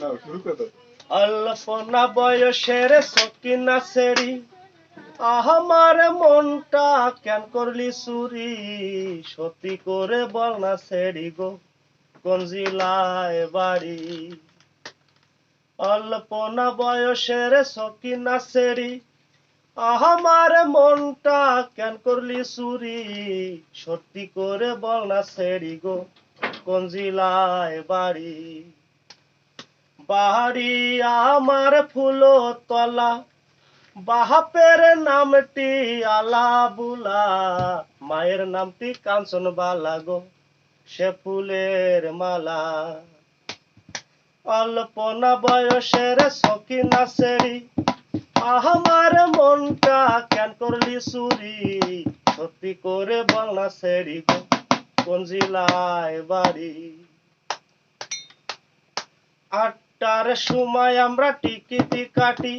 না দাও। অল্পনা বয়সের সকিনা সেরি আমার মনটা কেন করলি চুরি? সত্যি করে বল না সেরি গো, কোন জিলায় বাড়ি? অল্পনা বয়সের সকিনা সেরি মনটা কেন করলি চুরি? সত্যি করে বল না সেরি গো, কোন জিলায় বাড়ি? বাড়ি আমার ফুলো তলা বাহাপের নামটি আলা বুলা মায়ের নামটি কাঞ্চন বালা গো, সে ফুলের মালা। অল্পনা বয়সের সকিনা সেরি আমার মনটা কেন করলি চুরি? সত্যি করে বলনা সেরি গো, কোন জিলায় বাড়ি? আটটার সময় আমরা টিকিটি কাটি,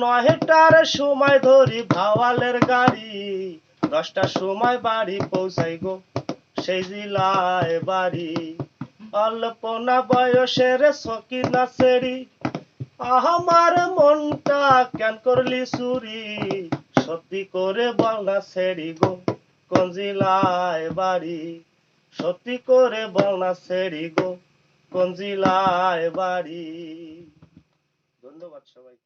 নয়টার সময় ধরি ভাওয়ালের গাড়ি, দশটার সময় বাড়ি পৌঁছাই গো সেই জিলায় বাড়ি। অল্পনা বয়সের সকিনা সেরি, আমার মনটা কেন করলি চুরি? সত্যি করে বল না সেরি গো, কোন জিলায় বাড়ি? সত্যি করে বল না সেরি গো কোন জিলায় বাড়ি? ধন্যবাদ সবাই